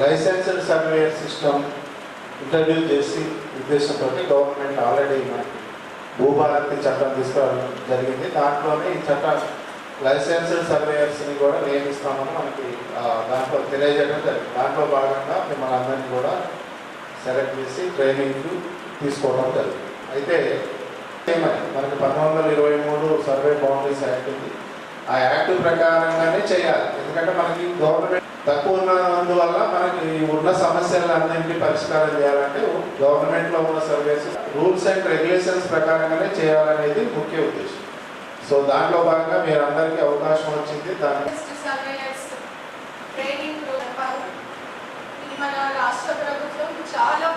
Licensed surveyor system introduce చేసి ఉద్దేశంతో government already Bhubharati చట్టం తీసుకురావడం జరిగింది. దాంట్లోనే ఈ చట్టం లైసెన్స్డ్ సర్వేయర్స్ని కూడా నియమిస్తామని మనకి దాంట్లో తెలియజేయడం జరిగింది. దాంట్లో భాగంగా మిమ్మల్ని అందరినీ కూడా సెలెక్ట్ చేసి ట్రైనింగ్ తీసుకోవడం జరిగింది. అయితే మనకి పంతొమ్మిది వందల ఇరవై మూడు సర్వే బౌండరీస్ యాక్ట్ ఉంది. ఆ యాక్ట్ ప్రకారంగానే చేయాలి. ఎందుకంటే మనకి గవర్నమెంట్ తక్కువ ఉన్నందువల్ల మనకి ఉన్న సమస్యలన్నింటినీ పరిష్కారం చేయాలంటే గవర్నమెంట్లో ఉన్న సర్వీస్ రూల్స్ అండ్ రెగ్యులేషన్స్ ప్రకారంగానే చేయాలనేది ముఖ్య ఉద్దేశం. సో దాంట్లో భాగంగా మీరు అందరికీ అవకాశం వచ్చింది. దాన్ని మన రాష్ట్ర ప్రభుత్వం చాలా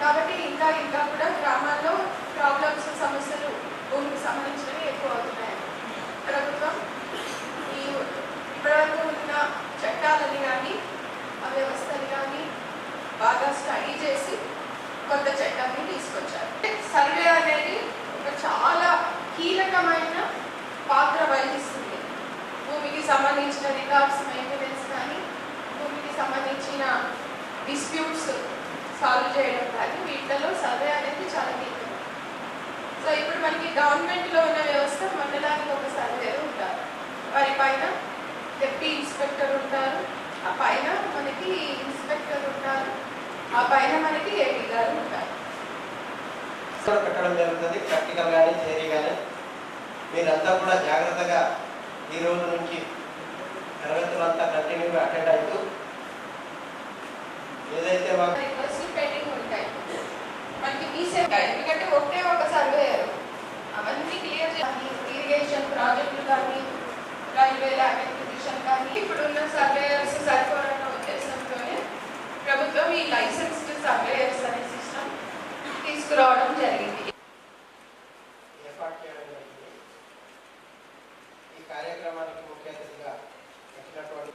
కాబట్టి ఇంకా ఇంకా కూడా గ్రామాల్లో ప్రాబ్లమ్స్ సమస్యలు భూమికి సంబంధించినవి ఎక్కువ అవుతున్నాయి. ప్రభుత్వం ఈ ఇప్పటివరకు ఉన్న చట్టాలని కానీ ఆ వ్యవస్థని కానీ బాగా స్టడీ చేసి కొత్త చట్టాన్ని తీసుకొచ్చారు. సర్వే అనేది ఒక చాలా కీలకమైన పాత్ర వహిస్తుంది. భూమికి సంబంధించిన రికార్డ్స్ మెయింటెనెన్స్ కానీ భూమికి సంబంధించిన డిస్ప్యూట్స్ సాల్వ్ చేయడం. కానీ వీటిలో సర్వే అనేది చాలా కీలకం. సో ఇప్పుడు మనకి గవర్నమెంట్లో ఉన్న వ్యవస్థ మండలానికి ఒక సర్వేరు ఉంటారు. వారి పైన డెప్యూటీ ఇన్స్పెక్టర్ ఉంటారు. ఆ పైన మనకి ఇన్స్పెక్టర్ ఉంటారు. ఆ పైన మనకి ఏపీ గారు ఉంటారు. పెట్టడం జరుగుతుంది? ప్రాక్టికల్ కానీ థియరీ కానీ మీరంతా కూడా జాగ్రత్తగా ఈ రోజు నుంచి తరగతులంతా కంటిన్యూగా అటెండ్ అవుతూ ఏదైతే మాకు ఉంటాయి. ఎందుకంటే ఒకటే ఒక సర్వేయర్ అవన్నీ క్లియర్ చేయాలి. ఇరిగేషన్ ప్రాజెక్టులు కానీ రైల్వే ల్యాబ్ ఎక్విజిషన్ కానీ ఇప్పుడున్న సర్వేయర్స్ సరిపోరన్న ఉద్దేశంతోనే ప్రభుత్వం ఈ లైసెన్స్డ్ సర్వేయర్స్ అనే సిస్టమ్ తీసుకురావడం జరిగింది. ఈ కార్యక్రమానికి ముఖ్య అతిథిగా వచ్చినటువంటి